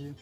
you.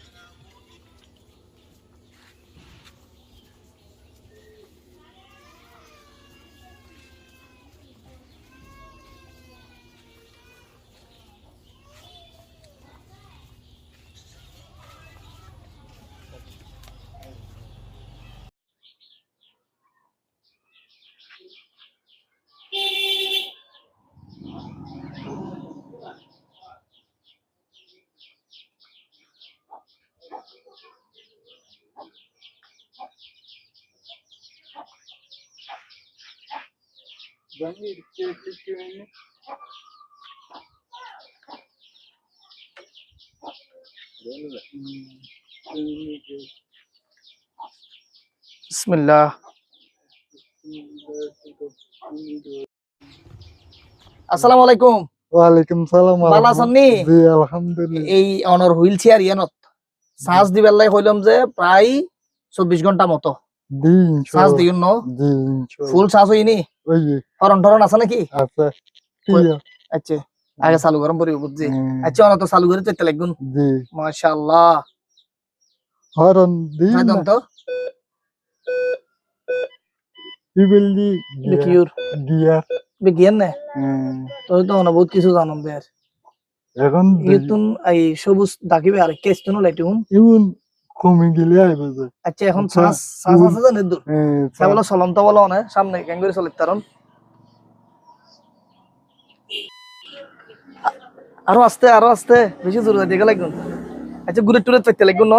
বিসমিল্লাহ। আসসালামু আলাইকুম। ওয়ালাইকুম সালাম ভালো আছেন নি? জি আলহামদুলিল্লাহ। এই অনর হুইল চেয়ার ইয়ানত চার্জ দিবার লাই হইলাম যে প্রায় চব্বিশ ঘণ্টা মতো। জি চার্জ ইনশাআল্লাহ দিউন ন? ইনশাআল্লাহ ফুল চার্জ হইনি ওই যে হরন টরন আছে। নাকি আচ্ছা আগে চালু গরম পড়িব বুঝছি আচ্ছা অনত চালু করে চেতে লাগুন জি। মাশাআল্লাহ। হরন দি একদম তো গিয়ার বিজ্ঞান না তো তো বহুত কিছু দের এখন ইতুন এই সবুজ দাকিবে আর কেস্তুন লাইটুন ইউন কমে গেলে আইব আচ্ছা এখন আচ্ছা, আছে জানেন দূর। চলন্ত বলো না সামনে কেন করে আরও আস্তে আরও আস্তে। বেশি জোর দিকে লাগুন আচ্ছা ঘুরে টুরে পেতে লাগুন ন?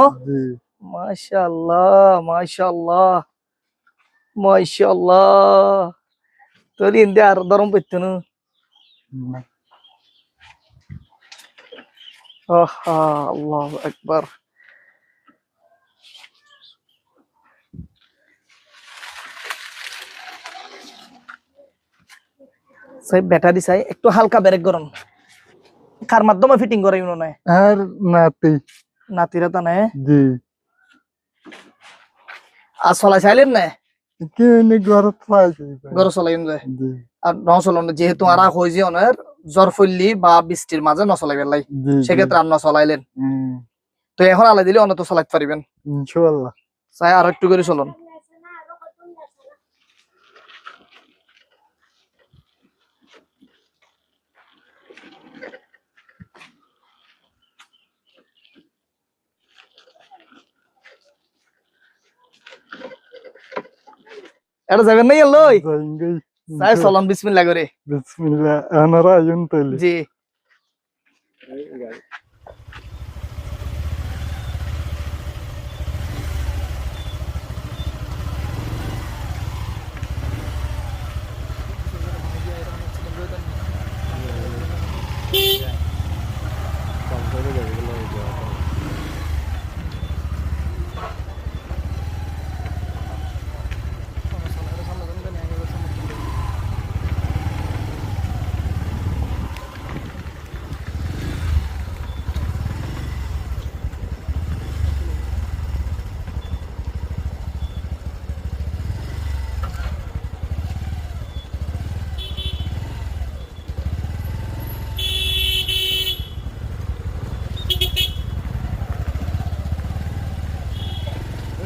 মাশাল্লাহ তোর ইন্দে আর দরম পেতে আল্লাহু আকবার। সাই ব্যাটারি চাই একটু হালকা ব্রেক গরম কার মাধ্যমে ফিটিং করে ইউনো নাই আর নাতি। নাতিরা তা জি। আর চলাই চাইলেন না? যায় জি। আর যেহেতু আর যে অনের জ্বর ফল্লি বা বৃষ্টির মাঝে নচলাই বেলাই জি সেক্ষেত্রে আর নচলাইলেন। তো এখন আলাই দিলে অন্য তো চলাইতে পারিবেন ইনশাআল্লাহ। চাই আর একটু করে চলুন। এটা যাবেন না লই? সাই সলন বিসমিল্লাহ করে। বিসমিল্লাহ আনারা আয়ুন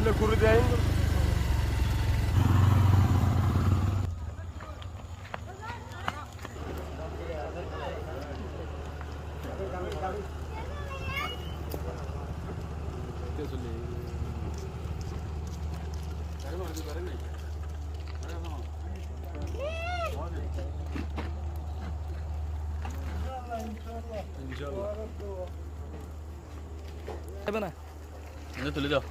তাইলে জি যাবে না? তুলে দাও।